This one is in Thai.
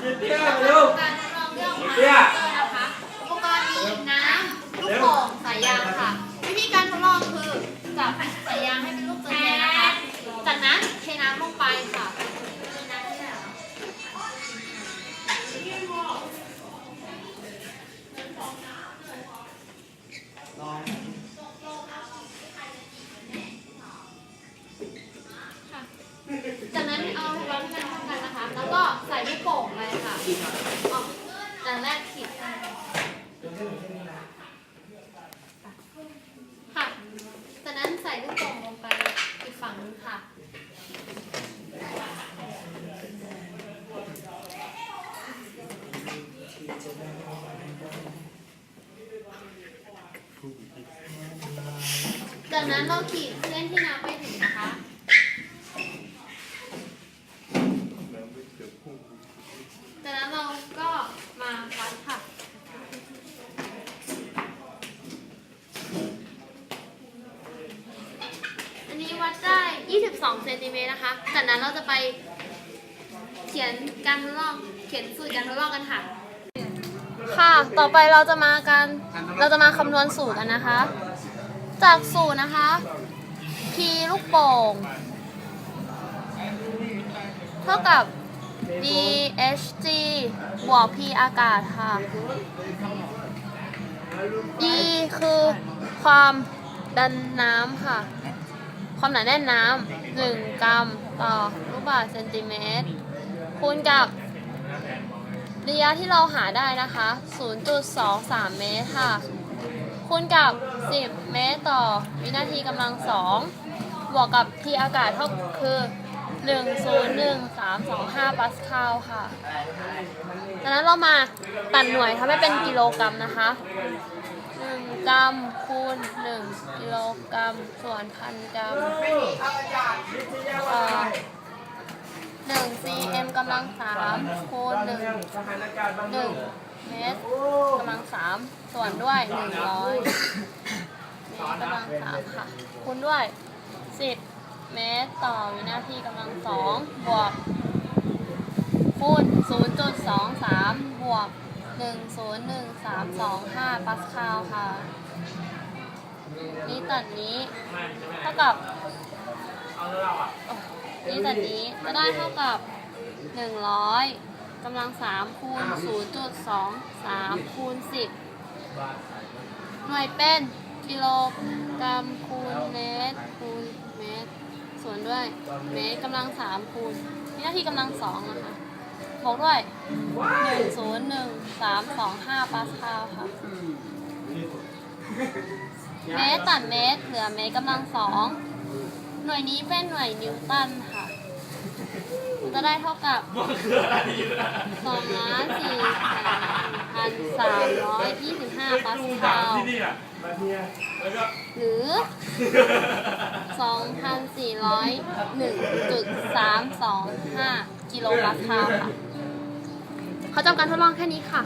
เตี้ยเร็วการทดลองเรื่องของเตี้ยนะคะอุปกรณ์มีน้ำลูกโป่งสายยางค่ะ วิธีการทดลองคือจับสายยางให้เป็นลูกตัวเองนะคะ จากนั้นเทน้ำลงไปค่ะจากนั้นเอาร้อนให้มัน ไปค่ะอ๋อจากแรกขีดค่ะจากนั้นใส่ลูกโป่งลงไปอีกฝั่งนึงค่ะ จากนั้นเราขีดเส้นที่น้ำไปถึงนะคะ จากนั้นเราก็มาวัดค่ะ อันนี้ วัดได้ 22 เซนติเมตรนะคะ จากนั้นเราจะไปเขียนการทดลอง เขียนสูตรการทดลองกันค่ะ ค่ะ ต่อไปเราจะมากัน เราจะมาคำนวณสูตรกันนะคะ จากสูตรนะคะ p ลูกโป่ง เท่ากับ dhg บวก p อากาศค่ะ e คือความดันน้ำค่ะ ความหนาแน่นน้ำหนึ่งกรัมต่อลูกบาศก์เซนติเมตรคูณกับระยะที่เราหาได้นะคะ 0.23 เมตรค่ะ คูณกับ 10 เมตรต่อวินาทีกำลังสองบวกกับที่อากาศเท่าคือ 101,325 ปาสคาลค่ะ จากนั้นเรามาตัดหน่วยทำให้เป็นกิโลกรัมนะคะ กรัมคูณ1กิโลกรัมส่วนพันกรัมเอ่อ1 cm กำลัง3คูณ1สถานการณ์บางหนึ่งเมตรกำลังสามส่วนด้วยหนึ่งร้อยเมตรกำลังสามค่ะ คูณด้วยสิบเมตรต่อวินาทีกำลังสองบวกคูณศูนย์จุดสองสามบวก หนึ่งศูนย์หนึ่งสามสองห้าปาสคาลค่ะ นี้ตัดนี้เท่ากับนี่ตัดนี้จะได้เท่ากับ100กำลัง3คูณ0.23คูณ10หน่วยเป็นกิโลกรัมคูณเมตรคูณเมตรส่วนด้วยเมตรกำลัง3คูณวินาทีกำลัง2นะคะ บวกด้วย101,325ปาสคาลค่ะ เมตรตัดเมตรเหลือเมตรกำลังสองหน่วยนี้เป็นหน่วยนิวตันค่ะมันจะได้เท่ากับ2ล้าน4พันสามร้อยยี่สิบห้าปาสลุงคาถามลที่นี่อะมาเทียแล้วก็หรือ2,401.325กิโลปาสคาลค่ะ เขาจำการทดลองแค่นี้ค่ะ